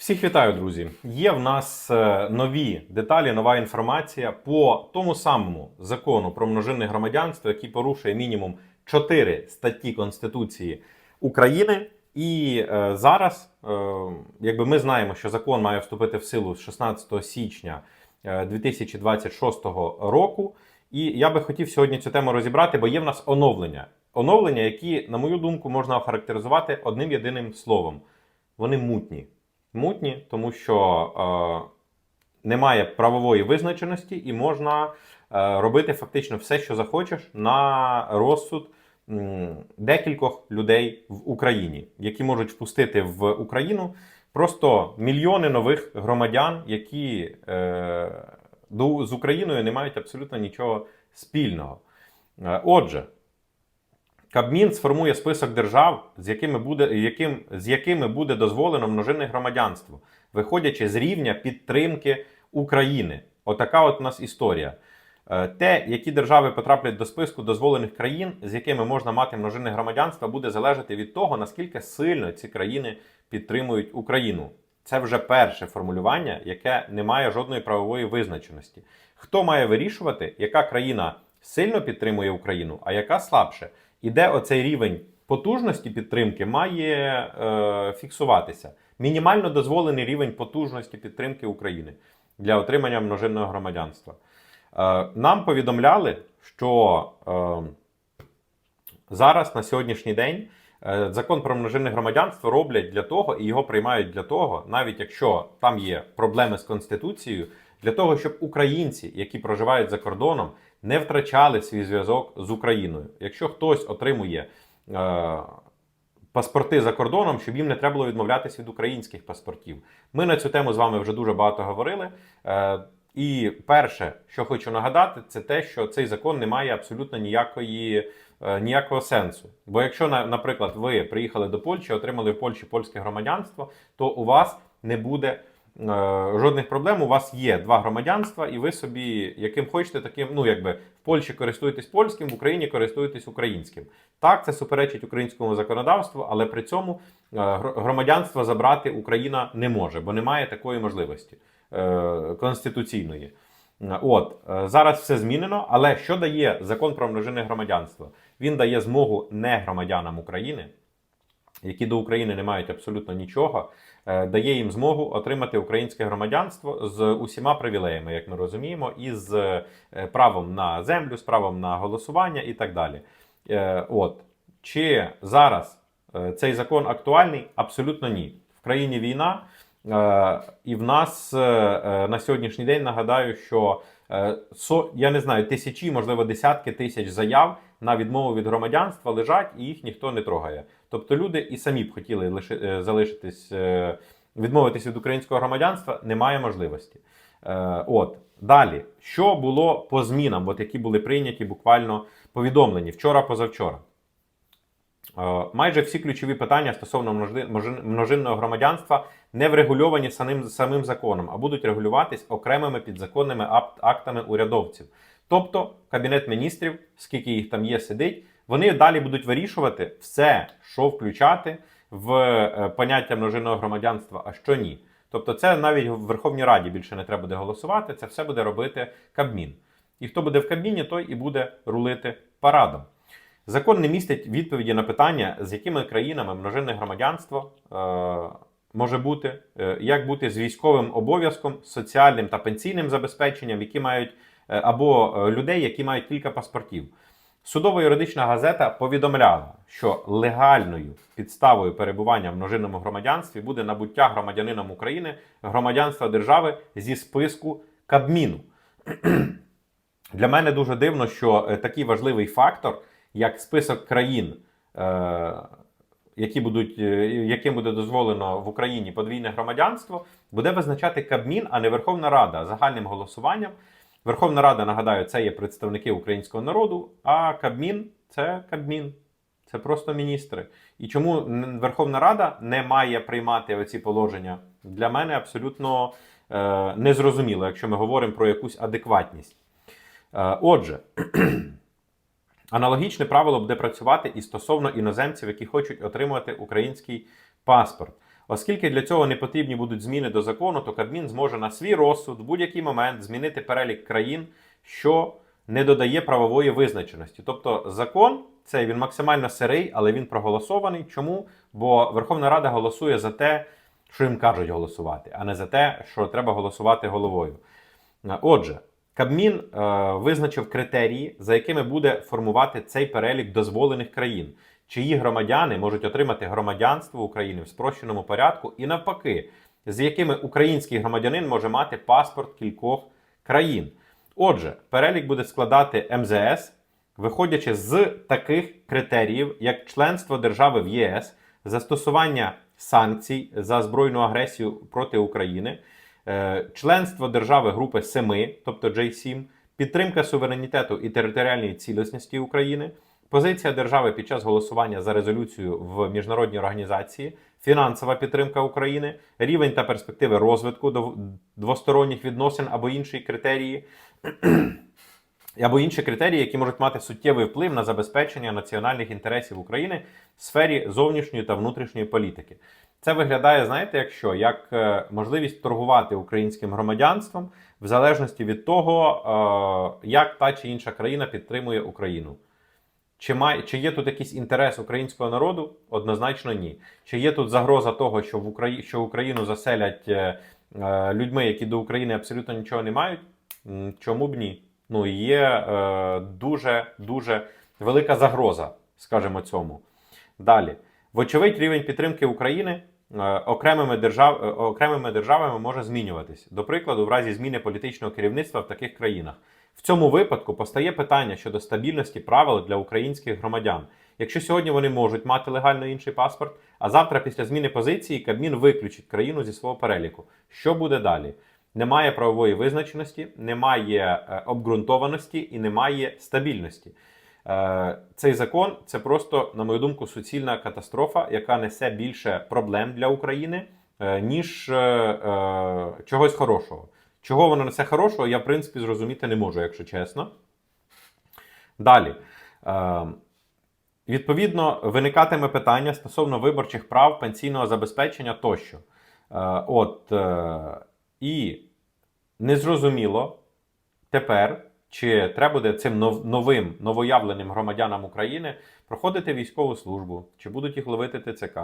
Всіх вітаю, друзі! Є в нас е, нові деталі, нова інформація по тому самому закону про множинне громадянство, який порушує мінімум 4 статті Конституції України. І е, зараз, е, якби ми знаємо, що закон має вступити в силу з 16 січня е, 2026 року. І я би хотів сьогодні цю тему розібрати, бо є в нас оновлення. Оновлення, які, на мою думку, можна охарактеризувати одним єдиним словом: вони мутні. Мутні, тому що е, немає правової визначеності, і можна е, робити фактично все, що захочеш, на розсуд м, декількох людей в Україні, які можуть впустити в Україну просто мільйони нових громадян, які е, до, з Україною не мають абсолютно нічого спільного. Е, Отже, Кабмін сформує список держав, з якими буде, яким, з якими буде дозволено множинне громадянство, виходячи з рівня підтримки України. Отака от у нас історія. Е, Те, які держави потраплять до списку дозволених країн, з якими можна мати множинне громадянство, буде залежати від того, наскільки сильно ці країни підтримують Україну. Це вже перше формулювання, яке не має жодної правової визначеності. Хто має вирішувати, яка країна сильно підтримує Україну, а яка слабше? І де оцей рівень потужності підтримки має е, фіксуватися? Мінімально дозволений рівень потужності підтримки України для отримання множинного громадянства. Е, нам повідомляли, що е, зараз на сьогоднішній день е, закон про множинне громадянство роблять для того і його приймають для того, навіть якщо там є проблеми з конституцією, для того, щоб українці, які проживають за кордоном, не втрачали свій зв'язок з Україною. Якщо хтось отримує е, паспорти за кордоном, щоб їм не треба було відмовлятися від українських паспортів. Ми на цю тему з вами вже дуже багато говорили. Е, і перше, що хочу нагадати, це те, що цей закон не має абсолютно ніякої, е, ніякого сенсу. Бо якщо, на- наприклад, ви приїхали до Польщі, отримали в Польщі польське громадянство, то у вас не буде жодних проблем. У вас є два громадянства, і ви собі яким хочете, таким, ну якби в Польщі користуєтесь польським, в Україні користуєтесь українським. Так, це суперечить українському законодавству, але при цьому е, громадянство забрати Україна не може, бо немає такої можливості е, конституційної. Е, От е, зараз все змінено, але що дає закон про множинне громадянство? Він дає змогу не громадянам України, які до України не мають абсолютно нічого, е, дає їм змогу отримати українське громадянство з усіма привілеями, як ми розуміємо, і з е, правом на землю, з правом на голосування і так далі. Е, От чи зараз е, цей закон актуальний? Абсолютно ні. В країні війна, е, і в нас е, е, на сьогоднішній день нагадаю, що е, я не знаю, тисячі, можливо, десятки тисяч заяв на відмову від громадянства лежать, і їх ніхто не трогає. Тобто люди і самі б хотіли лиши, е, залишитись, е, відмовитись від українського громадянства, немає можливості. Е, От далі, що було по змінам, от які були прийняті буквально повідомлені вчора, позавчора. Е, Майже всі ключові питання стосовно множинного громадянства не врегульовані самим, самим законом, а будуть регулюватись окремими підзаконними актами урядовців. Тобто Кабінет міністрів, скільки їх там є, сидить, вони далі будуть вирішувати все, що включати в е, поняття множинного громадянства, а що ні. Тобто, це навіть в Верховній Раді більше не треба буде голосувати, це все буде робити Кабмін. І хто буде в Кабміні, той і буде рулити парадом. Закон не містить відповіді на питання, з якими країнами множинне громадянство е, може бути, е, як бути з військовим обов'язком, соціальним та пенсійним забезпеченням, які мають е, або е, людей, які мають кілька паспортів. Судово-юридична газета повідомляла, що легальною підставою перебування в множинному громадянстві буде набуття громадянином України громадянства держави зі списку Кабміну. Для мене дуже дивно, що е, такий важливий фактор, як список країн, е, які будуть, е, яким буде дозволено в Україні подвійне громадянство, буде визначати Кабмін, а не Верховна Рада загальним голосуванням. Верховна Рада, нагадаю, це є представники українського народу, а Кабмін це Кабмін. Це просто міністри. І чому Верховна Рада не має приймати оці положення, для мене абсолютно е, незрозуміло, якщо ми говоримо про якусь адекватність. Е, Отже, аналогічне правило буде працювати і стосовно іноземців, які хочуть отримувати український паспорт. Оскільки для цього не потрібні будуть зміни до закону, то Кабмін зможе на свій розсуд в будь-який момент змінити перелік країн, що не додає правової визначеності. Тобто закон цей він максимально сирий, але він проголосований. Чому? Бо Верховна Рада голосує за те, що їм кажуть голосувати, а не за те, що треба голосувати головою. Е, Отже, Кабмін е, визначив критерії, за якими буде формувати цей перелік дозволених країн, чиї громадяни можуть отримати громадянство України в спрощеному порядку, і навпаки, з якими український громадянин може мати паспорт кількох країн. Отже, перелік буде складати МЗС, виходячи з таких критеріїв, як членство держави в ЄС, застосування санкцій за збройну агресію проти України, членство держави Групи Семи, тобто J7, підтримка суверенітету і територіальної цілісності України, позиція держави під час голосування за резолюцію в міжнародній організації, фінансова підтримка України, рівень та перспективи розвитку двосторонніх відносин або інші критерії. Або інші критерії, які можуть мати суттєвий вплив на забезпечення національних інтересів України в сфері зовнішньої та внутрішньої політики. Це виглядає, знаєте, як що? Як е, можливість торгувати українським громадянством в залежності від того, е, як та чи інша країна підтримує Україну. Чи, має, чи є тут якийсь інтерес українського народу? Однозначно ні. Чи є тут загроза того, що в Украї... що Україну заселять е, людьми, які до України абсолютно нічого не мають? Чому б ні? Ну є е, дуже дуже велика загроза, скажімо цьому. Далі, вочевидь, рівень підтримки України е, окремими, держав, е, окремими державами може змінюватись. До прикладу, в разі зміни політичного керівництва в таких країнах. В цьому випадку постає питання щодо стабільності правил для українських громадян. Якщо сьогодні вони можуть мати легально інший паспорт, а завтра, після зміни позиції, Кабмін виключить країну зі свого переліку. Що буде далі? Немає правової визначеності, немає е, обґрунтованості і немає стабільності. Е, Цей закон це просто, на мою думку, суцільна катастрофа, яка несе більше проблем для України, е, ніж чогось хорошого. Чого воно несе хорошого, я в принципі зрозуміти не можу, якщо чесно. Далі. Відповідно, виникатиме питання стосовно виборчих прав, пенсійного забезпечення тощо. От, і незрозуміло тепер, чи треба буде цим новим новоявленим громадянам України проходити військову службу, чи будуть їх ловити ТЦК.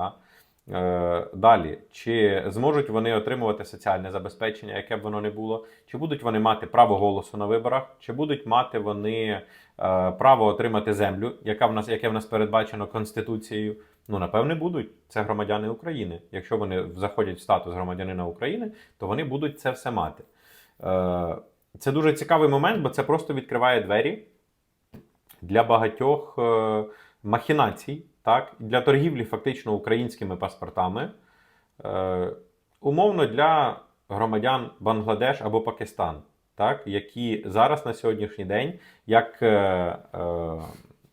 Е, Далі, чи зможуть вони отримувати соціальне забезпечення, яке б воно не було, чи будуть вони мати право голосу на виборах, чи будуть мати вони е, право отримати землю, яка в нас, яке в нас передбачено Конституцією. Ну, напевне, будуть. Це громадяни України. Якщо вони заходять в статус громадянина України, то вони будуть це все мати. Е, Це дуже цікавий момент, бо це просто відкриває двері для багатьох е, махінацій, так, для торгівлі фактично українськими паспортами, е, умовно для громадян Бангладеш або Пакистан, так, які зараз на сьогоднішній день, як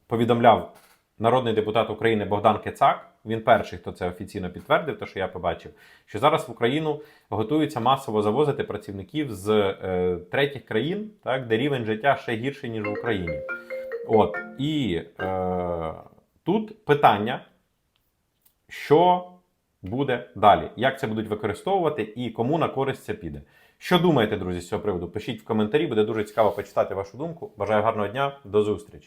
повідомляв народний депутат України Богдан Кецак, він перший, хто це офіційно підтвердив, то що я побачив, що зараз в Україну готуються масово завозити працівників з е, третіх країн, так, де рівень життя ще гірший, ніж в Україні. От і е, тут питання, що буде далі, як це будуть використовувати і кому на користь це піде. Що думаєте, друзі, з цього приводу? Пишіть в коментарі, буде дуже цікаво почитати вашу думку. Бажаю гарного дня, до зустрічі!